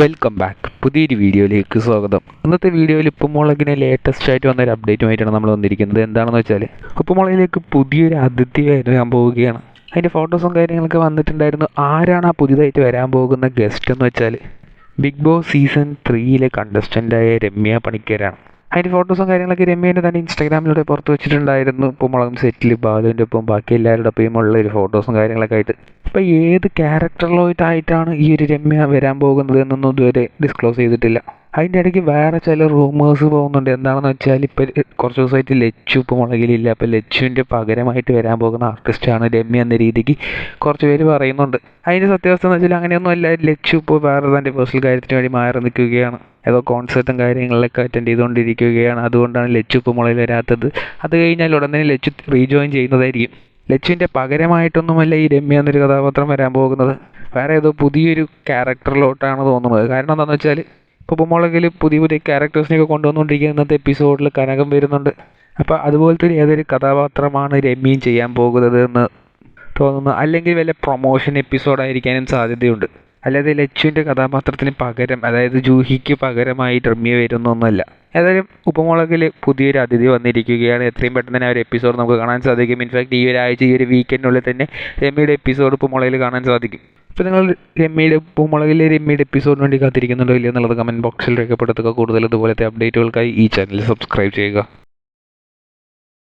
Welcome back പുതിയൊരു വീഡിയോയിലേക്ക് സ്വാഗതം. ഇന്നത്തെ വീഡിയോയിൽ ഉപ്പുമുളകിന് ലേറ്റസ്റ്റ് ആയിട്ട് വന്നൊരു അപ്ഡേറ്റുമായിട്ടാണ് നമ്മൾ വന്നിരിക്കുന്നത്. എന്താണെന്ന് വെച്ചാൽ ഉപ്പുമുളകിലേക്ക് പുതിയൊരു അതിഥി വരാൻ പോവുകയാണ്. അതിന്റെ ഫോട്ടോസും കാര്യങ്ങളൊക്കെ വന്നിട്ടുണ്ടായിരുന്നു. ആരാണ് ആ പുതിയതായിട്ട് വരാൻ പോകുന്ന ഗസ്റ്റ് എന്ന് വെച്ചാൽ ബിഗ് ബോസ് സീസൺ ത്രീയിലെ കണ്ടസ്റ്റന്റായ രമ്യ പണിക്കരാണ്. അതിന്റെ ഫോട്ടോസും കാര്യങ്ങളൊക്കെ രമ്യേന്റെ തന്നെ ഇൻസ്റ്റാഗ്രാമിലൂടെ പുറത്ത് വെച്ചിട്ടുണ്ടായിരുന്നു. ഇപ്പോൾ മുളകും സെറ്റിൽ ബാലുവിന്റെ ഒപ്പം. ബാക്കി എല്ലാവരുടെ ഒപ്പം ഉള്ള ഒരു ഫോട്ടോസും കാര്യങ്ങളൊക്കെ ആയിട്ട്. ഇപ്പോൾ ഏത് ക്യാരക്ടറിലോട്ടായിട്ടാണ് ഈ ഒരു രമ്യ വരാൻ പോകുന്നത് എന്നൊന്നും ഇതുവരെ ഡിസ്ക്ലോസ് ചെയ്തിട്ടില്ല. അതിന്റെ ഇടയ്ക്ക് വേറെ ചില റൂമേഴ്സ് പോകുന്നുണ്ട്. എന്താണെന്ന് വെച്ചാൽ ഇപ്പോൾ കുറച്ച് ദിവസമായിട്ട് ലച്ചു ഇപ്പോൾ മുളകിലില്ല. അപ്പോൾ ലച്ചുവിന്റെ പകരമായിട്ട് വരാൻ പോകുന്ന ആർട്ടിസ്റ്റാണ് രമ്യ എന്ന രീതിക്ക് കുറച്ച് പേര് പറയുന്നുണ്ട്. അതിന്റെ സത്യാവസ്ഥ എന്ന് വെച്ചാൽ അങ്ങനെയൊന്നും അല്ല. ലച്ചു ഇപ്പോൾ വേറെ തന്റെ പേഴ്സണൽ കാര്യത്തിന് വേണ്ടി മാറി നിൽക്കുകയാണ്. ഏതോ കോൺസേർട്ടും കാര്യങ്ങളിലൊക്കെ അറ്റൻഡ് ചെയ്തുകൊണ്ടിരിക്കുകയാണ്. അതുകൊണ്ടാണ് ലച്ചു ഇപ്പോൾ മുളയിൽ വരാത്തത്. അത് കഴിഞ്ഞാൽ ഉടൻ തന്നെ ലച്ചു റീജോയിൻ ചെയ്യുന്നതായിരിക്കും. ലച്ചുവിന്റെ പകരമായിട്ടൊന്നുമല്ല ഈ രമ്യ എന്നൊരു കഥാപാത്രം വരാൻ പോകുന്നത്. വേറെ ഏതോ പുതിയൊരു ക്യാരക്ടറിലോട്ടാണ് തോന്നുന്നത്. കാരണം എന്താണെന്ന് വെച്ചാൽ ഇപ്പോൾ ഉപ്പുമുളകിൽ പുതിയ പുതിയ ക്യാരക്ടേഴ്സിനെയൊക്കെ കൊണ്ടുവന്നുകൊണ്ടിരിക്കുന്ന ഇന്നത്തെ എപ്പിസോഡിൽ കനകം വരുന്നുണ്ട്. അപ്പോൾ അതുപോലത്തെ ഏതൊരു കഥാപാത്രമാണ് രമ്യയും ചെയ്യാൻ പോകുന്നത് എന്ന് തോന്നുന്നു. അല്ലെങ്കിൽ വല്ല പ്രൊമോഷൻ എപ്പിസോഡായിരിക്കാനും സാധ്യതയുണ്ട്. അല്ലാതെ ലച്ചുവിന്റെ കഥാപാത്രത്തിന് പകരം അതായത് ജൂഹിക്ക് പകരമായി രമ്യ വരുന്നൊന്നുമല്ല ഏതായാലും ഉപമുളകിൽ പുതിയൊരു അതിഥി വന്നിരിക്കുകയാണ്. എത്രയും പെട്ടെന്ന് തന്നെ ഒരു എപ്പിസോഡ് നമുക്ക് കാണാൻ സാധിക്കും. ഇൻഫാക്റ്റ് ഈ ഒരാഴ്ച ഈ ഒരു വീക്കെൻഡിനുള്ളിൽ തന്നെ രമ്യയുടെ എപ്പിസോഡ് ഉപമുളകിൽ കാണാൻ സാധിക്കും. ഇപ്പോൾ നിങ്ങൾ രമ്യയുടെ ഉപ്പുമുളകിലെ രമ്യയുടെ എപ്പിസോഡിന് വേണ്ടി കാത്തിരിക്കുന്നുണ്ടോ ഇല്ലയോ എന്നുള്ളത് കമന്റ് ബോക്സിൽ രേഖപ്പെടുത്തുക. കൂടുതൽ ഇതുപോലത്തെ അപ്ഡേറ്റുകൾക്കായി ഈ ചാനൽ സബ്സ്ക്രൈബ് ചെയ്യുക.